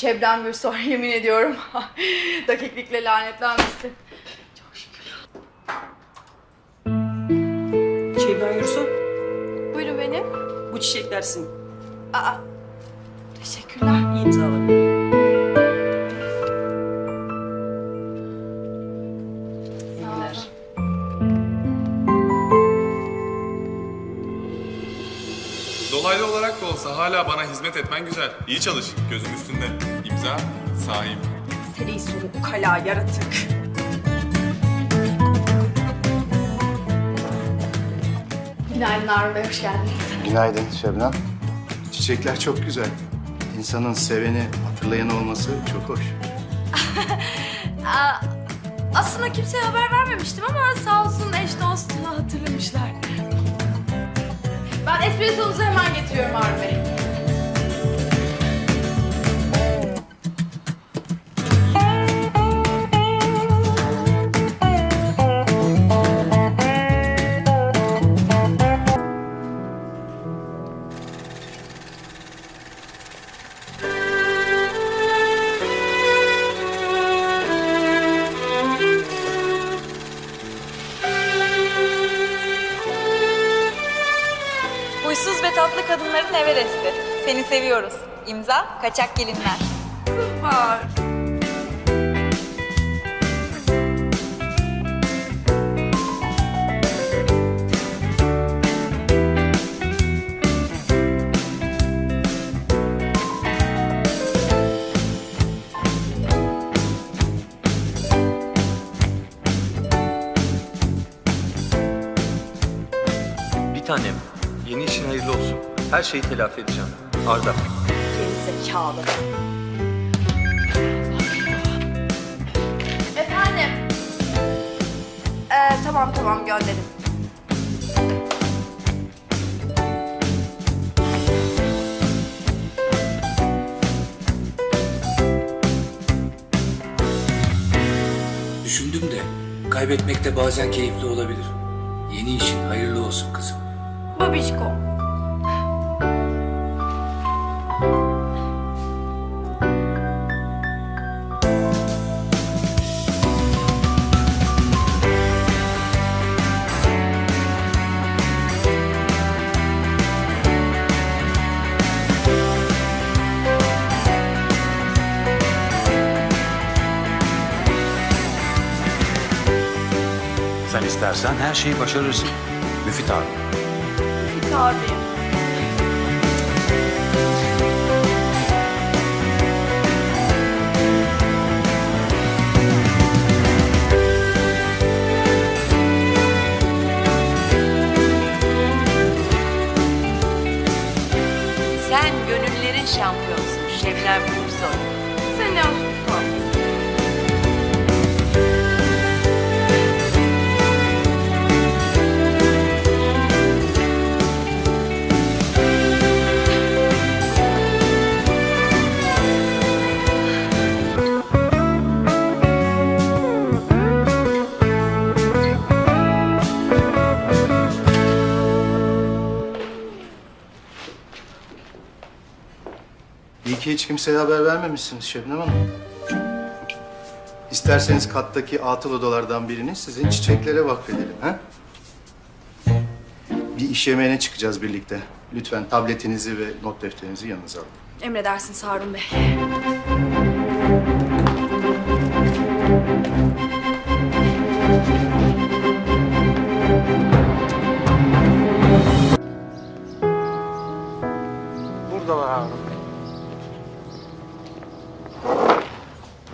Şebnem Gürsoy yemin ediyorum. Dakiklikle lanetlenmişsin. Şebnem Yursu, Buyurun benim. bu çiçekler sizin. Aa, teşekkürler. İyi imzalar. Olsa hala bana hizmet etmen güzel. İyi çalış. Gözüm üstünde. İmza sahip. Seri soru ukala yaratık. Günaydın Harun Bey, hoş geldiniz. Günaydın Şebnem. Çiçekler çok güzel. İnsanın seveni, hatırlayan olması çok hoş. Aa, aslında kimseye haber vermemiştim ama sağ olsun eş dost hatırlamışlar. Ben espressonuzu hemen getiriyorum Harun Bey. Everest'i. Seni seviyoruz. İmza Kaçak Gelinler. Var. Her şeyi telafi edeceğim. Arda. Gerizekalı. Efendim. Ee, tamam tamam gönderin. Düşündüm de kaybetmek de bazen keyifli olabilir. Yeni işin hayırlı olsun kızım. Babişko. İstersen her şeyi başarırsın. Müfit abi. Müfit abi. Sen gönüllerin şampiyonsun Şebnem kimseye haber vermemişsiniz Şebnem Hanım. İsterseniz kattaki atıl odalardan birini sizin çiçeklere vakfedelim. Ha? Bir iş yemeğine çıkacağız birlikte. Lütfen tabletinizi ve not defterinizi yanınıza alın. Emredersiniz Harun Bey.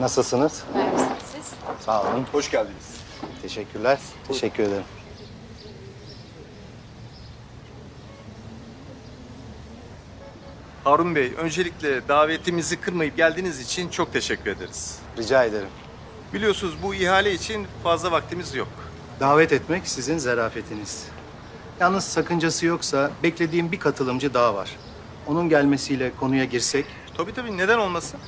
Nasılsınız? Siz? Sağ olun. Hoş geldiniz. Teşekkürler. Teşekkür ederim. Harun Bey, öncelikle davetimizi kırmayıp geldiğiniz için çok teşekkür ederiz. Rica ederim. Biliyorsunuz bu ihale için fazla vaktimiz yok. Davet etmek sizin zarafetiniz. Yalnız sakıncası yoksa beklediğim bir katılımcı daha var. Onun gelmesiyle konuya girsek Tabii tabii, neden olmasın?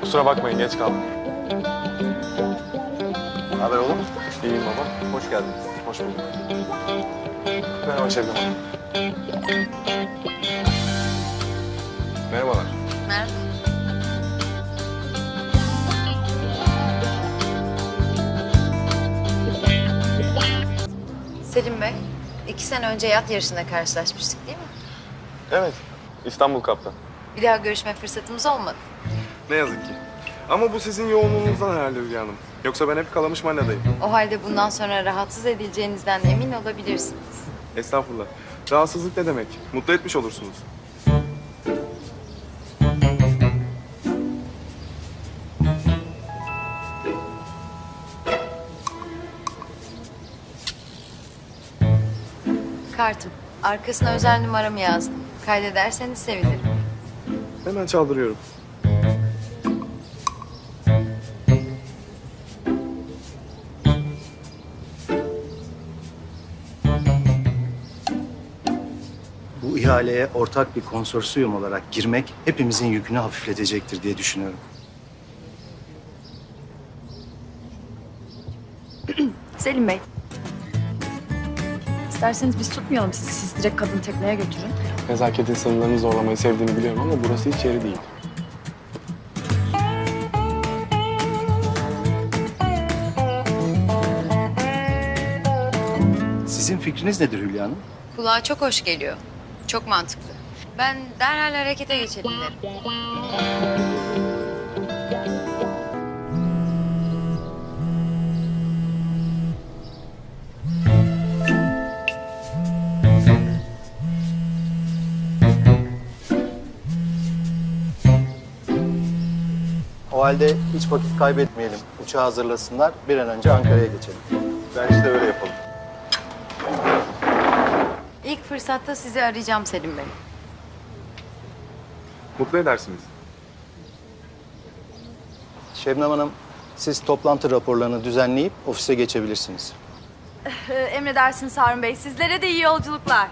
Kusura bakmayın geç kaldım. Ne haber oğlum? İyiyim baba. Hoş geldiniz. Hoş bulduk. Merhaba Şebnem Hanım. Merhabalar. Merhaba. Selim Bey, iki sene önce yat yarışında karşılaşmıştık değil mi? Evet. İstanbul Kaptan. Bir daha görüşme fırsatımız olmadı. Ne yazık ki. Ama bu sizin yoğunluğunuzdan herhalde Hülya Hanım. Yoksa ben hep Kalamış Mahalla'dayım. O halde bundan sonra rahatsız edileceğinizden emin olabilirsiniz. Estağfurullah. Rahatsızlık ne demek? Mutlu etmiş olursunuz. Kartım. Arkasına özel numaramı yazdım. Kaydederseniz sevinirim. Hemen çaldırıyorum. Bu ihaleye ortak bir konsorsiyum olarak girmek hepimizin yükünü hafifletecektir diye düşünüyorum. Selim Bey. İsterseniz biz tutmayalım sizi. Siz direkt kadın tekneye götürün. Nezaketin sınırlarını zorlamayı sevdiğini biliyorum ama burası hiç yeri değil. Sizin fikriniz nedir Hülya Hanım? Kulağa çok hoş geliyor. Çok mantıklı. Ben derhal harekete geçelim derim. Halde hiç vakit kaybetmeyelim. Uçağı hazırlasınlar. Bir an önce Ankara'ya geçelim. Bence de öyle yapalım. İlk fırsatta sizi arayacağım Selim Bey. Mutlu edersiniz. Şebnem Hanım, siz toplantı raporlarını düzenleyip ofise geçebilirsiniz. Ee, emredersiniz Harun Bey. Sizlere de iyi yolculuklar.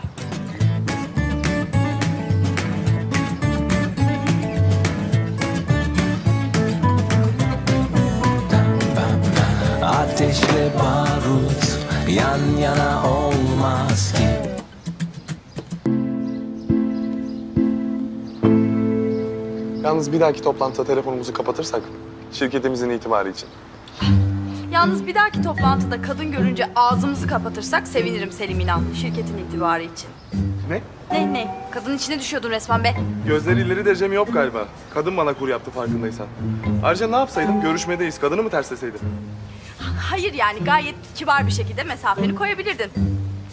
Barut yan yana olmaz ki Yalnız bir dahaki toplantıda telefonumuzu kapatırsak şirketimizin itibarı için. Yalnız bir dahaki toplantıda kadın görünce ağzımızı kapatırsak sevinirim Selim İnan. Şirketin itibarı için. Ne? Ne ne? Kadın içine düşüyordun resmen be. Gözleri ileri derece yok galiba. Kadın bana kur yaptı farkındaysan. Ayrıca ne yapsaydım? Görüşmedeyiz. Kadını mı tersleseydim? Hayır yani gayet kibar bir şekilde mesafeni koyabilirdin.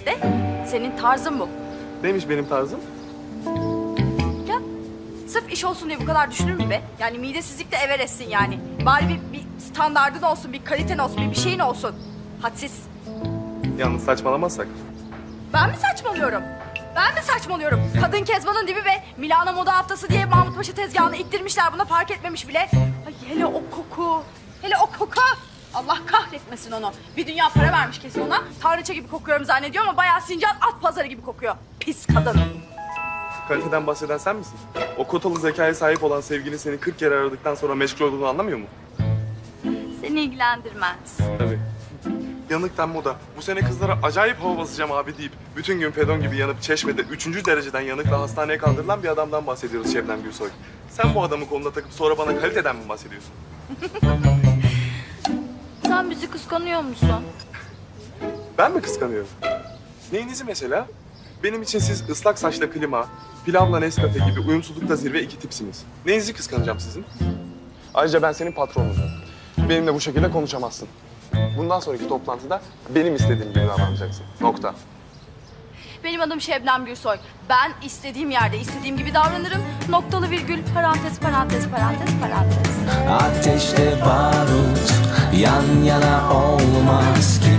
De senin tarzın bu. Neymiş benim tarzım? Ya sırf iş olsun diye bu kadar düşünür mü be? Yani midesizlik de everestsin yani. Bari bir, bir standardın olsun, bir kaliten olsun, bir, bir şeyin olsun. Hadsiz. Yalnız saçmalamazsak. Ben mi saçmalıyorum? Ben mi saçmalıyorum? Kadın Kezban'ın dibi ve Milano Moda Haftası diye Mahmut Paşa tezgahını ittirmişler. Buna fark etmemiş bile. Ay hele o koku. Hele o koku. Allah kahretmesin onu. Bir dünya para vermiş kesin ona. Tanrıça gibi kokuyorum zannediyor ama bayağı sincan at pazarı gibi kokuyor. Pis kadın. Kaliteden bahseden sen misin? O kotalı zekaya sahip olan sevgilin seni 40 kere aradıktan sonra meşgul olduğunu anlamıyor mu? Seni ilgilendirmez. Tabii. Yanıktan moda. Bu sene kızlara acayip hava basacağım abi deyip bütün gün fedon gibi yanıp çeşmede üçüncü dereceden yanıkla hastaneye kaldırılan bir adamdan bahsediyoruz Şebnem Gülsoy. Sen bu adamı koluna takıp sonra bana kaliteden mi bahsediyorsun? Sen bizi kıskanıyor musun? Ben mi kıskanıyorum? Neyinizi mesela? Benim için siz ıslak saçla klima, pilavla Nescafe gibi uyumsuzlukta zirve iki tipsiniz. Neyinizi kıskanacağım sizin? Ayrıca ben senin patronunum. Benimle bu şekilde konuşamazsın. Bundan sonraki toplantıda benim istediğim gibi davranacaksın. Nokta. Benim adım Şebnem Gürsoy. Ben istediğim yerde istediğim gibi davranırım. Noktalı virgül, parantez, parantez, parantez, parantez. Ateşle barut yan yana olmaz ki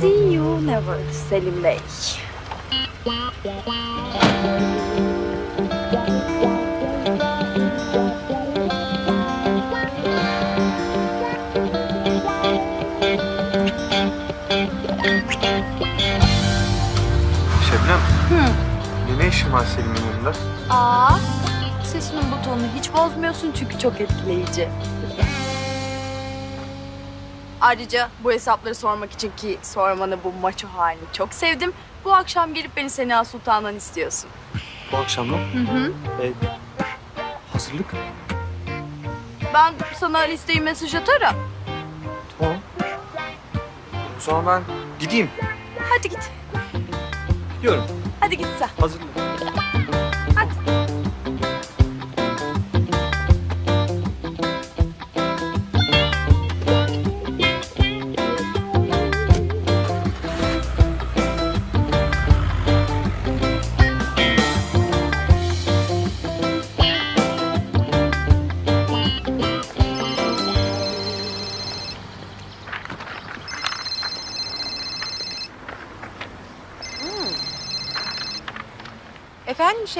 See you never Selim Bey. Senin yanında? Aa, sesinin bu tonunu hiç bozmuyorsun çünkü çok etkileyici. Ayrıca bu hesapları sormak için ki sormanı bu maço halini çok sevdim. Bu akşam gelip beni Sena Sultan'dan istiyorsun. Bu akşam mı? Hı hı. Hazırlık. Ben sana listeyi mesaj atarım. Tamam. O zaman ben gideyim. Hadi git. Gidiyorum. Hadi git sen. Hazırlık.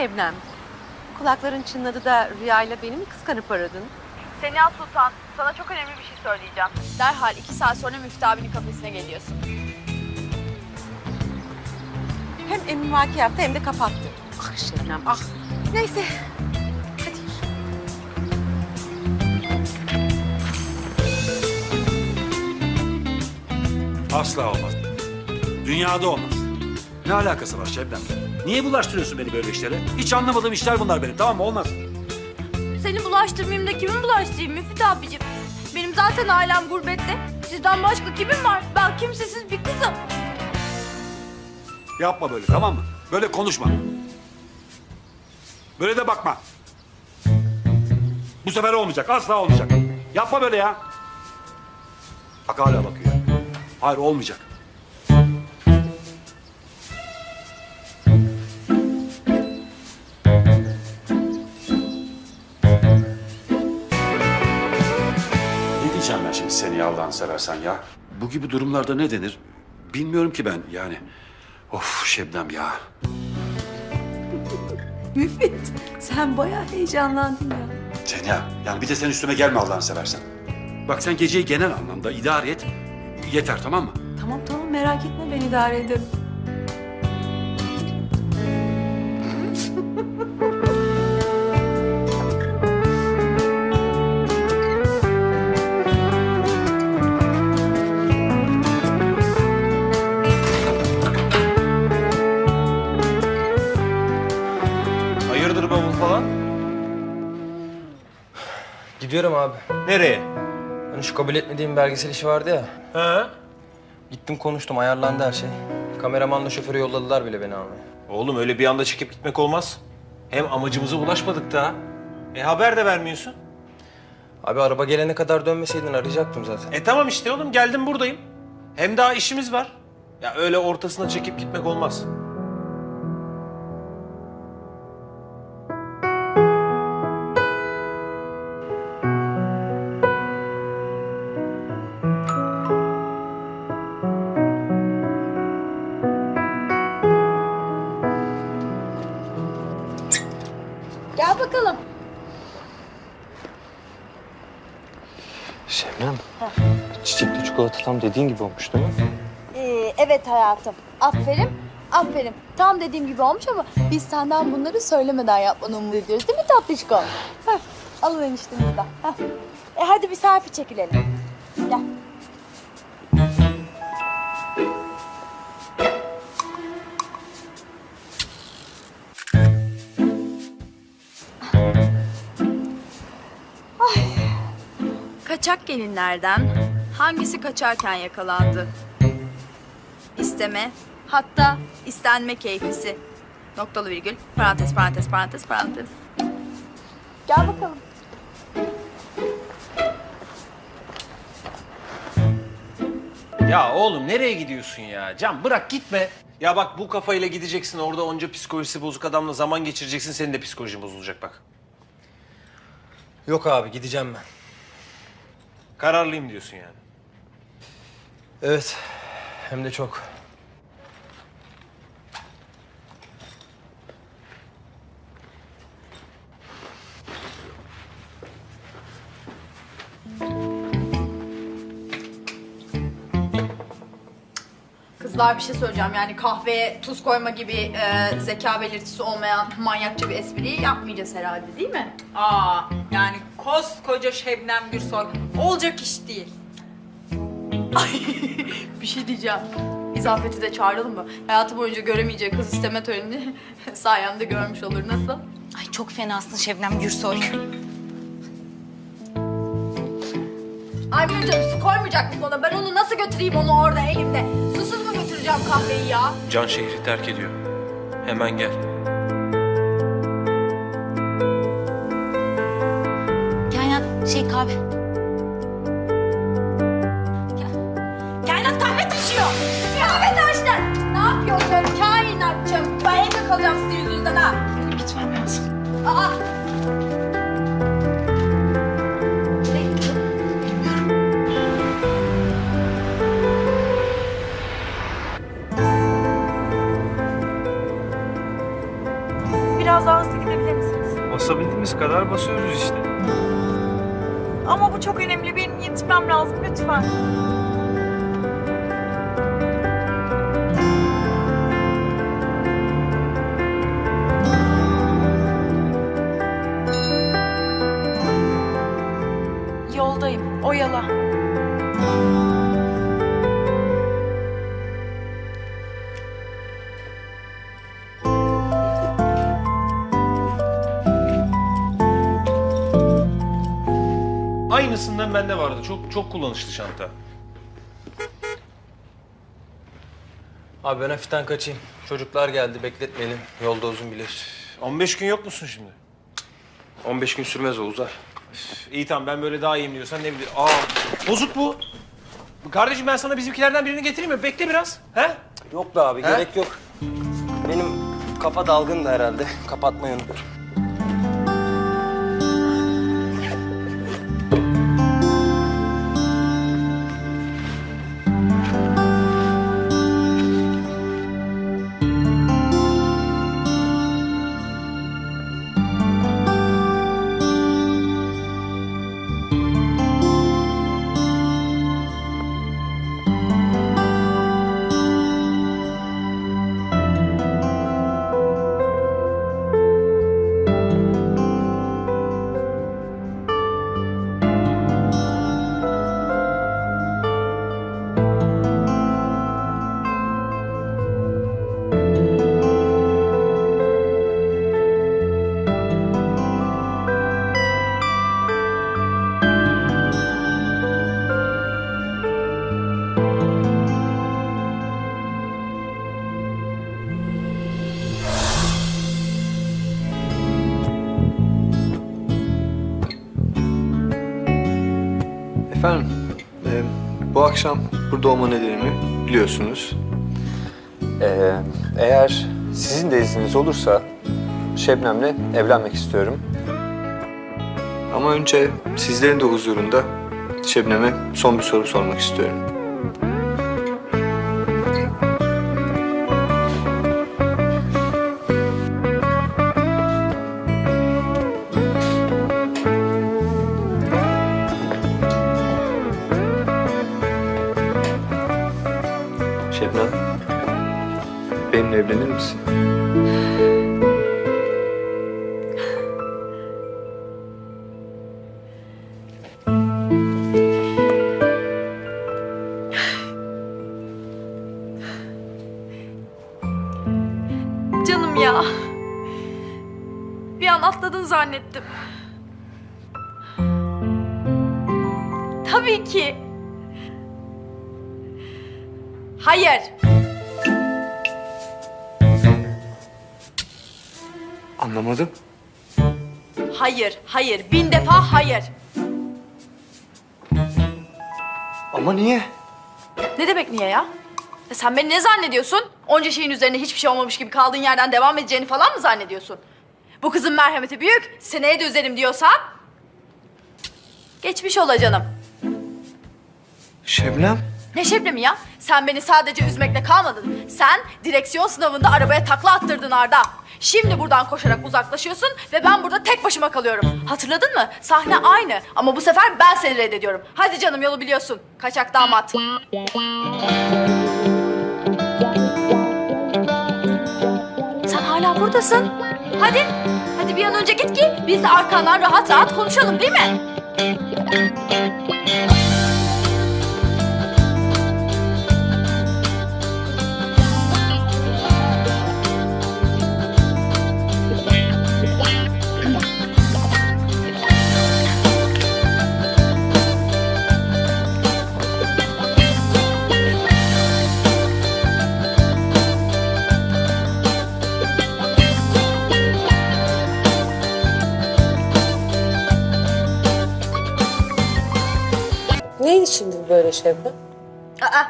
Şebnem? Kulakların çınladı da rüyayla beni mi kıskanıp aradın? Sena Sultan, sana çok önemli bir şey söyleyeceğim. Derhal iki saat sonra Müftü abinin kafesine geliyorsun. Hem emrivaki yaptı hem de kapattı. Ah Şebnem ah. Neyse. Asla olmaz. Dünyada olmaz. Ne alakası var Şebnem? Niye bulaştırıyorsun beni böyle işlere? Hiç anlamadığım işler bunlar benim tamam mı? Olmaz. Seni bulaştırmayayım da kimin bulaştırayım Müftü abicim? Benim zaten ailem gurbette. Sizden başka kimin var? Ben kimsesiz bir kızım. Yapma böyle tamam mı? Böyle konuşma. Böyle de bakma. Bu sefer olmayacak. Asla olmayacak. Yapma böyle ya. Bak hala bakıyor. Hayır olmayacak. Allah'ını seversen ya? Bu gibi durumlarda ne denir? Bilmiyorum ki ben yani. Of Şebnem ya. Müfit sen bayağı heyecanlandın ya. Zenya yani bir de sen üstüme gelme Allah'ını seversen. Bak sen geceyi genel anlamda idare et. Yeter tamam mı? Tamam tamam merak etme ben idare ederim. Gidiyorum abi. Nereye? Hani şu kabul etmediğim belgesel işi vardı ya. Ha? Gittim konuştum ayarlandı her şey. Kameramanla şoförü yolladılar bile beni almaya. Oğlum öyle bir anda çekip gitmek olmaz. Hem amacımıza ulaşmadık daha. E haber de vermiyorsun. Abi araba gelene kadar dönmeseydin arayacaktım zaten. E tamam işte oğlum geldim buradayım. Hem daha işimiz var. Ya öyle ortasına çekip gitmek olmaz. Çikolata tam dediğin gibi olmuş değil mi? Ee, evet hayatım. Aferin. Aferin. Tam dediğim gibi olmuş ama biz senden bunları söylemeden yapmanı umut ediyoruz değil mi tatlışkom? Heh, alın eniştenizden. Heh. E hadi bir selfie çekilelim. Gel. Ay. Kaçak gelinlerden hangisi kaçarken yakalandı? İsteme, hatta istenme keyfisi. Noktalı virgül, parantez, parantez, parantez, parantez. Gel bakalım. Ya oğlum nereye gidiyorsun ya? Can bırak gitme. Ya bak bu kafayla gideceksin orada onca psikolojisi bozuk adamla zaman geçireceksin. Senin de psikolojin bozulacak bak. Yok abi gideceğim ben. Kararlıyım diyorsun yani. Evet. Hem de çok. Kız Kızlar bir şey söyleyeceğim. Yani kahveye tuz koyma gibi e, zeka belirtisi olmayan manyakça bir espriyi yapmayacağız herhalde değil mi? Aa yani koskoca Şebnem Gürsoy olacak iş değil. Bir şey diyeceğim. İzafet'i de çağıralım mı? Hayatı boyunca göremeyeceği kız isteme törenini sayemde görmüş olur. Nasıl? Ay çok fenasın Şebnem Gürsoy. Ay bir canım su koymayacak mısın ona? Ben onu nasıl götüreyim onu orada elimde? Susuz mu götüreceğim kahveyi ya? Can şehri terk ediyor. Hemen gel. Kainat şey kahve. Aa. Biraz daha hızlı gidebilir misiniz? Basabildiğimiz kadar basıyoruz işte. Ama bu çok önemli. Benim yetişmem lazım lütfen. Aynısından bende vardı. Çok çok kullanışlı çanta. Abi ben hafiften kaçayım. Çocuklar geldi bekletmeyelim. Yolda uzun bilir. 15 gün yok musun şimdi? 15 gün sürmez o uzar. İyi tamam ben böyle daha iyiyim diyorsan ne bileyim. Aa bozuk bu. Kardeşim ben sana bizimkilerden birini getireyim mi? Bekle biraz. He? Yok be abi He? gerek yok. Benim kafa dalgın da herhalde. Kapatmayı unuttum. Olma nedenimi biliyorsunuz. E, eğer sizin de izniniz olursa Şebnem'le evlenmek istiyorum. Ama önce sizlerin de huzurunda Şebnem'e son bir soru sormak istiyorum. Ya. Bir an atladın zannettim. Tabii ki. Hayır. Anlamadım. Hayır, hayır. Bin defa hayır. Ama niye? Ne demek niye ya? E sen beni ne zannediyorsun? Onca şeyin üzerine hiçbir şey olmamış gibi kaldığın yerden devam edeceğini falan mı zannediyorsun? Bu kızın merhameti büyük. Seneye de üzerim diyorsan... Geçmiş ola canım. Şebnem? Ne Şebnem'i ya? Sen beni sadece üzmekle kalmadın. Sen direksiyon sınavında arabaya takla attırdın Arda. Şimdi buradan koşarak uzaklaşıyorsun ve ben burada tek başıma kalıyorum. Hatırladın mı? Sahne aynı ama bu sefer ben seni reddediyorum. Hadi canım yolu biliyorsun. Kaçak damat. Buradasın. Hadi. Hadi bir an önce git ki biz de arkandan rahat rahat konuşalım değil mi? Şebnem? Aa,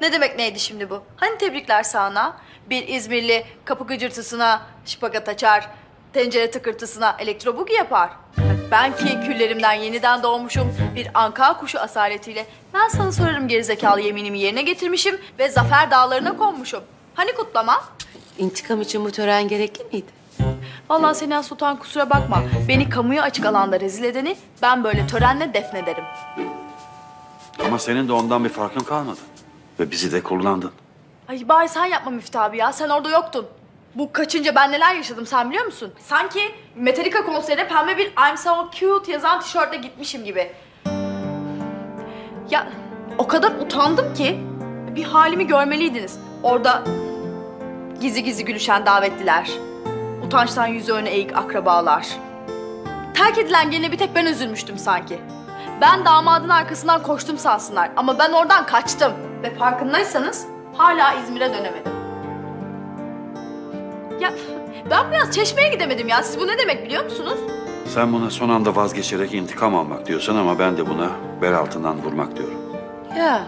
ne demek neydi şimdi bu? Hani tebrikler sağına? Bir İzmirli kapı gıcırtısına şıpagat açar, tencere tıkırtısına elektrobugi yapar. Ben ki küllerimden yeniden doğmuşum bir anka kuşu asaletiyle ben sana sorarım gerizekalı yeminimi yerine getirmişim ve zafer dağlarına konmuşum. Hani kutlama? İntikam için bu tören gerekli miydi? Vallahi Sena Sultan kusura bakma. Beni kamuya açık alanda rezil edeni ben böyle törenle defnederim. Ama senin de ondan bir farkın kalmadı. Ve bizi de kullandın. Ay bari sen yapma Müftü abi ya. Sen orada yoktun. Bu kaçınca ben neler yaşadım sen biliyor musun? Sanki Metallica konserine pembe bir I'm so cute yazan tişörtle gitmişim gibi. Ya o kadar utandım ki bir halimi görmeliydiniz. Orada gizli gizli gülüşen davetliler. Utançtan yüzü öne eğik akrabalar. Terk edilen geline bir tek ben üzülmüştüm sanki. Ben damadın arkasından koştum sansınlar ama ben oradan kaçtım. Ve farkındaysanız hala İzmir'e dönemedim. Ya ben biraz çeşmeye gidemedim ya. Siz bu ne demek biliyor musunuz? Sen buna son anda vazgeçerek intikam almak diyorsun ama ben de buna bel altından vurmak diyorum. Ya.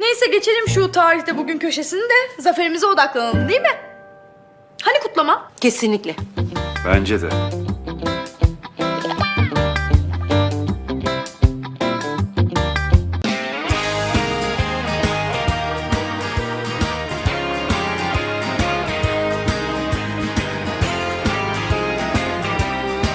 Neyse geçelim şu tarihte bugün köşesini de zaferimize odaklanalım değil mi? Hani kutlama? Kesinlikle. Bence de.